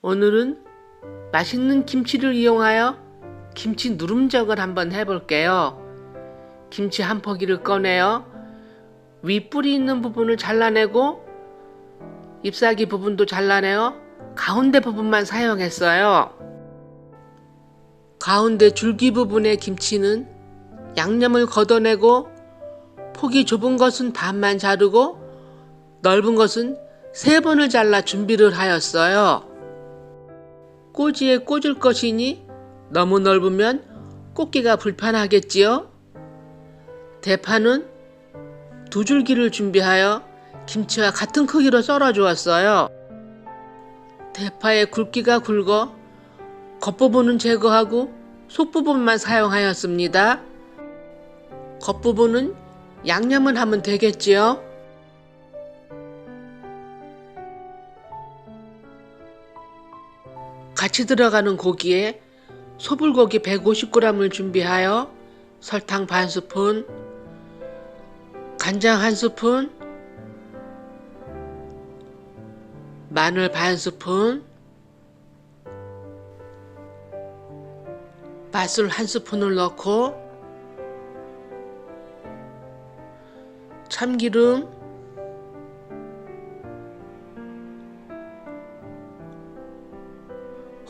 오늘은 맛있는 김치를 이용하여 김치 누름젓을 한번 해볼게요. 김치 한 포기를 꺼내어 위 뿌리 있는 부분을 잘라내고 잎사귀 부분도 잘라내어 가운데 부분만 사용했어요. 가운데 줄기 부분의 김치는 양념을 걷어내고 폭이 좁은 것은 반만 자르고 넓은 것은 세 번을 잘라 준비를 하였어요. 꼬지에 꽂을 것이니 너무 넓으면 꽂기가 불편하겠지요. 대파는 두 줄기를 준비하여 김치와 같은 크기로 썰어 주었어요. 대파의 굵기가 굵어 겉부분은 제거하고 속부분만 사용하였습니다. 겉부분은 양념을 하면 되겠지요. 같이 들어가는 고기에 소불고기 150g을 준비하여 설탕 반 스푼, 간장 한 스푼, 마늘 반 스푼, 맛술 한 스푼을 넣고 참기름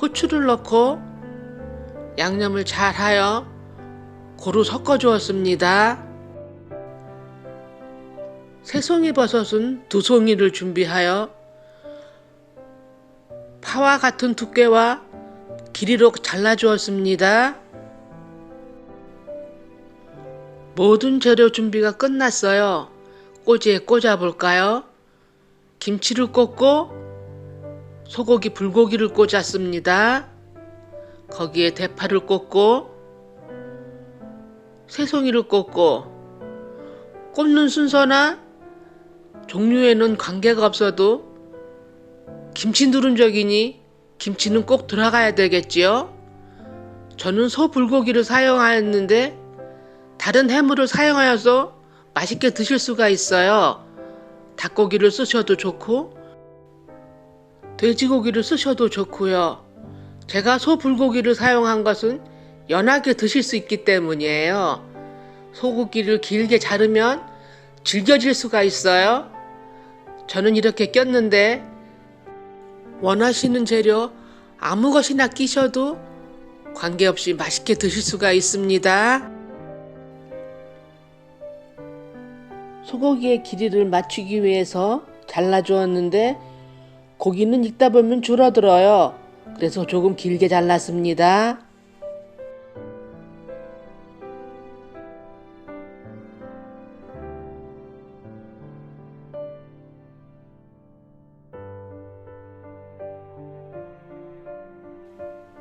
후추를 넣고 양념을 잘 하여 고루 섞어 주었습니다. 새송이 버섯은 두 송이를 준비하여 파와 같은 두께와 길이로 잘라 주었습니다. 모든 재료 준비가 끝났어요. 꼬지에 꽂아 볼까요? 김치를 꽂고 소고기 불고기를 꽂았습니다. 거기에 대파를 꽂고 새송이를 꽂고 꽂는 순서나 종류에는 관계가 없어도 김치 누른적이니 김치는 꼭 들어가야 되겠지요. 저는 소 불고기를 사용하였는데 다른 해물을 사용하여서 맛있게 드실 수가 있어요. 닭고기를 쓰셔도 좋고 돼지고기를 쓰셔도 좋고요. 제가 소 불고기를 사용한 것은 연하게 드실 수 있기 때문이에요. 소고기를 길게 자르면 질겨질 수가 있어요. 저는 이렇게 꼈는데 원하시는 재료 아무 것이나 끼셔도 관계없이 맛있게 드실 수가 있습니다. 소고기의 길이를 맞추기 위해서 잘라주었는데 고기는 익다 보면 줄어들어요. 그래서 조금 길게 잘랐습니다.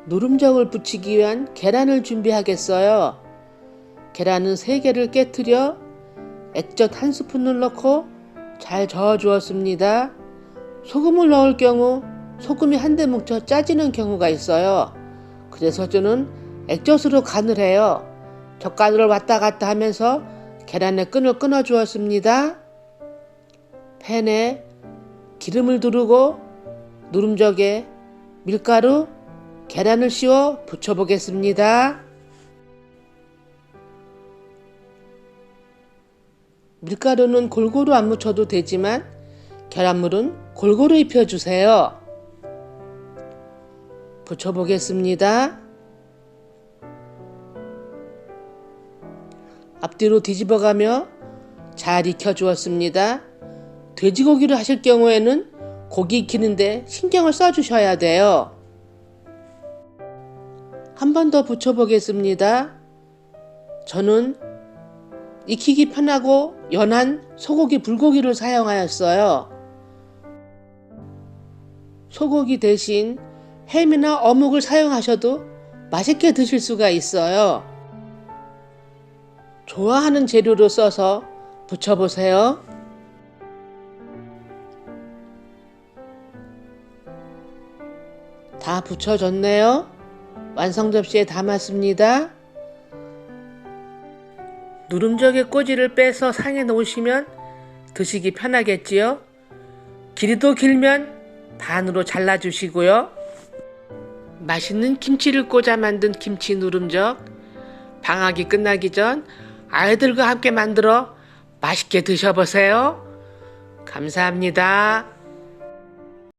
누름정을 붙이기 위한 계란을 준비하겠어요. 계란은 3개를 깨뜨려 액젓 한 스푼을 넣고 잘 저어 주었습니다. 소금을 넣을 경우 소금이 한데 뭉쳐 짜지는 경우가 있어요. 그래서 저는 액젓으로 간을 해요. 젓가락을 왔다 갔다 하면서 계란의 끈을 끊어 주었습니다. 팬에 기름을 두르고 누름젓에 밀가루, 계란을 씌워 붙여보겠습니다. 밀가루는 골고루 안 묻혀도 되지만 계란물은 골고루 입혀주세요. 붙여보겠습니다. 앞뒤로 뒤집어가며 잘 익혀주었습니다. 돼지고기를 하실 경우에는 고기 익히는데 신경을 써주셔야 돼요. 한 번 더 붙여보겠습니다. 저는 익히기 편하고 연한 소고기 불고기를 사용하였어요. 소고기 대신 햄이나 어묵을 사용하셔도 맛있게 드실 수가 있어요. 좋아하는 재료로 써서 붙여보세요. 다 붙여졌네요. 완성 접시에 담았습니다. 누름적의 꼬지를 빼서 상에 놓으시면 드시기 편하겠지요. 길이도 길면 반으로 잘라주시고요. 맛있는 김치를 꽂아 만든 김치 누름적 방학이 끝나기 전 아이들과 함께 만들어 맛있게 드셔보세요. 감사합니다.